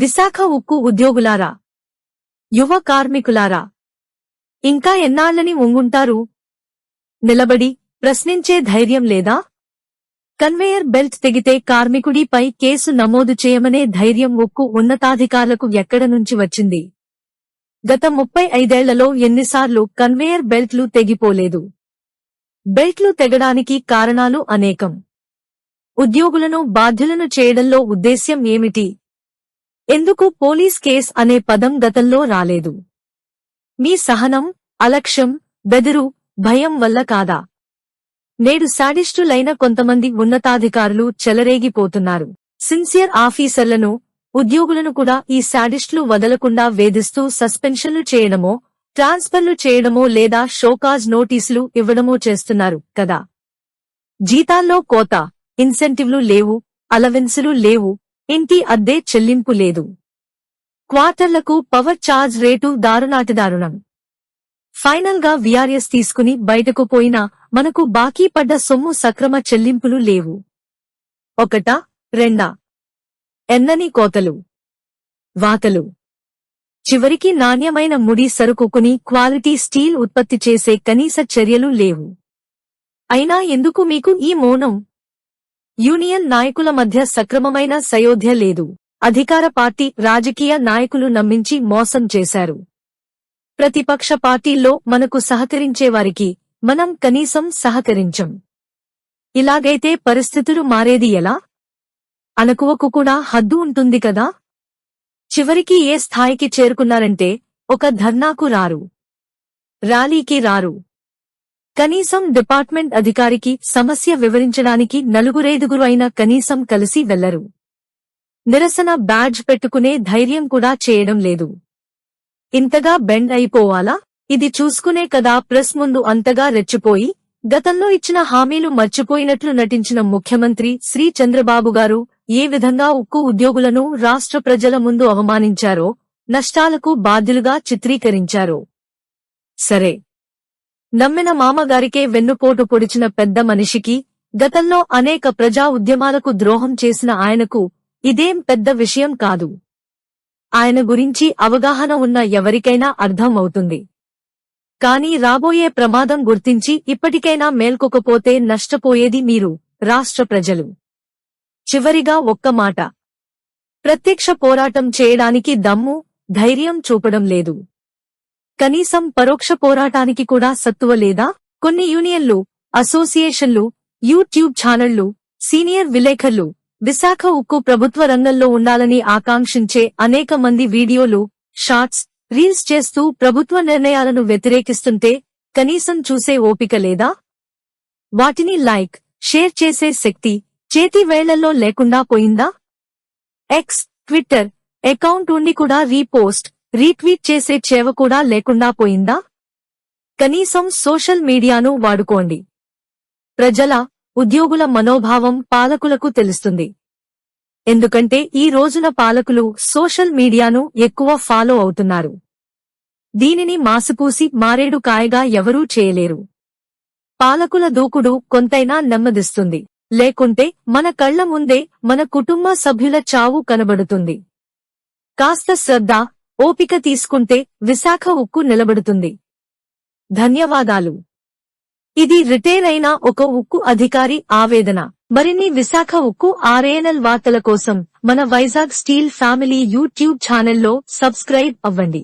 విశాఖ ఉక్కు ఉద్యోగులారా యువ కార్మికులారా ఇంకా ఎన్నాళ్ళని ఉంగుంటారు నిలబడి ప్రశ్నించే ధైర్యం లేదా? కన్వేయర్ బెల్ట్ తెగితే కార్మికుడిపై కేసు నమోదు చేయమనే ధైర్యం ఉక్కు ఉన్నతాధికారులకు ఎక్కడ నుంచి వచ్చింది? గత ముప్పై ఐదేళ్ళలో ఎన్నిసార్లు కన్వేయర్ బెల్ట్లు తెగిపోలేదు. బెల్ట్లు తెగడానికి కారణాలు అనేకం. ఉద్యోగులను బాధ్యులను చేయడంలో ఉద్దేశ్యం ఏమిటి? ఎందుకు పోలీస్ కేస్ అనే పదం గతంలో రాలేదు? మీ సహనం అలక్ష్యం బెదురు భయం వల్ల కాదా? నేడు శాడిస్టులైన కొంతమంది ఉన్నతాధికారులు చెలరేగిపోతున్నారు. సిన్సియర్ ఆఫీసర్లను ఉద్యోగులను కూడా ఈ శాడిస్టులు వదలకుండా వేధిస్తూ సస్పెన్షన్లు చేయడమో ట్రాన్స్ఫర్లు చేయడమో లేదా షోకాజ్ నోటీసులు ఇవ్వడమో చేస్తున్నారు కదా? జీతాల్లో కోత ఇన్సెంటివ్లు లేవు అలవెన్సులు లేవు ఇంటి అద్దె చెల్లింపు లేదు. క్వార్టర్లకు పవర్ ఛార్జ్ రేటు దారుణాటి దారుణం. ఫైనల్గా విఆర్ఎస్ తీసుకుని బయటకు పోయినా మనకు బాకీ పడ్డ సొమ్ము సక్రమ చెల్లింపులు లేవు. ఒకటా రెండా? ఎన్నని కోతలు? వాతలు? చివరికి నాణ్యమైన ముడి సరుకుకుని క్వాలిటీ స్టీల్ ఉత్పత్తి చేసే కనీస చర్యలు లేవు. అయినా ఎందుకు మీకు ఈ మౌనం? యూనియన్ నాయకుల మధ్య సక్రమమైన సయోధ్య లేదు. అధికార పార్టీ రాజకీయ నాయకులు నమ్మించి మోసం చేశారు. ప్రతిపక్ష పార్టీల్లో మనకు సహకరించేవారికి మనం కనీసం సహకరించం. ఇలాగైతే పరిస్థితులు మారేది ఎలా? అనకువకు కూడా హద్దు ఉంటుంది కదా? చివరికి ఏ స్థాయికి చేరుకున్నారంటే ఒక ధర్నాకు రారు. ర్యాలీకి రారు. కనీసం డిపార్ట్మెంట్ అధికారికి సమస్య వివరించడానికి నలుగురైదుగురు అయినా కనీసం కలిసి వెళ్ళరు. నిరసన బ్యాడ్జ్ పెట్టుకునే ధైర్యం కూడా చేయడం లేదు. ఇంతగా బెండ్ అయిపోవాలా? ఇది చూసుకునే కదా ప్రెస్ ముందు అంతగా రెచ్చిపోయి గతంలో ఇచ్చిన హామీలు మర్చిపోయినట్లు నటించిన ముఖ్యమంత్రి శ్రీ చంద్రబాబు గారు ఏ విధంగా ఉక్కు ఉద్యోగులను రాష్ట్ర ప్రజల ముందు అవమానించారో నష్టాలకు బాధ్యులుగా చిత్రీకరించారో. సరే నమ్మిన మామగారికే వెన్నుపోటు పొడిచిన పెద్ద మనిషికి గతంలో అనేక ప్రజా ఉద్యమాలకు ద్రోహం చేసిన ఆయనకు ఇదేం పెద్ద విషయం కాదు. ఆయన గురించి అవగాహన ఉన్న ఎవరికైనా అర్థం అవుతుంది కానీ రాబోయే ప్రమాదం గుర్తించి ఇప్పటికైనా మేల్కొకపోతే నష్టపోయేది మీరు రాష్ట్ర ప్రజలు. చివరిగా ఒక్క మాట. ప్రత్యక్ష పోరాటం చేయడానికి దమ్ము ధైర్యం చూపడం లేదు. కనీసం పరోక్ష పోరాటానికి కూడా సత్తువ లేదా? కొన్ని యూనియన్లు అసోసియేషన్లు యూట్యూబ్ ఛానళ్ళు సీనియర్ విలేకరులు విశాఖ ఉక్కు ప్రభుత్వ రంగంలో ఉండాలని ఆకాంక్షించే అనేక మంది వీడియోలు షార్ట్స్ రీల్స్ చేస్తూ ప్రభుత్వ నిర్ణయాలను వ్యతిరేకిస్తుంటే కనీసం చూసే ఓపిక లేదా? వాటిని లైక్ షేర్ చేసే శక్తి చేతి వేళ్ళలో లేకుండా పోయిందా? ఎక్స్ ట్విట్టర్ అకౌంట్ ఉండి కూడా రీపోస్ట్ రీట్వీట్ చేసే చేవ కూడా లేకుండా పోయిందా? కనీసం సోషల్ మీడియాను వాడుకోండి. ప్రజల ఉద్యోగుల మనోభావం పాలకులకు తెలుస్తుంది. ఎందుకంటే ఈ రోజున పాలకులు సోషల్ మీడియాను ఎక్కువ ఫాలో అవుతున్నారు. దీనిని మాసిపూసి మారేడు కాయగా ఎవరూ చేయలేరు. పాలకుల దూకుడు కొంతైనా నెమ్మదిస్తుంది. లేకుంటే మన కళ్ళ ముందే మన కుటుంబ సభ్యుల చావు కనబడుతుంది. కాస్త శ్రద్ధ ఓపిక తీసుకుంటే విశాఖ ఉక్కు నిలబడుతుంది. ధన్యవాదాలు. ఇది రిటైర్ అయిన ఒక ఉక్కు అధికారి ఆవేదన. మరిన్ని విశాఖ ఉక్కు ఆర్ఏఎన్ఎల్ వార్తల కోసం మన వైజాగ్ స్టీల్ ఫ్యామిలీ యూట్యూబ్ ఛానల్లో సబ్స్క్రైబ్ అవ్వండి.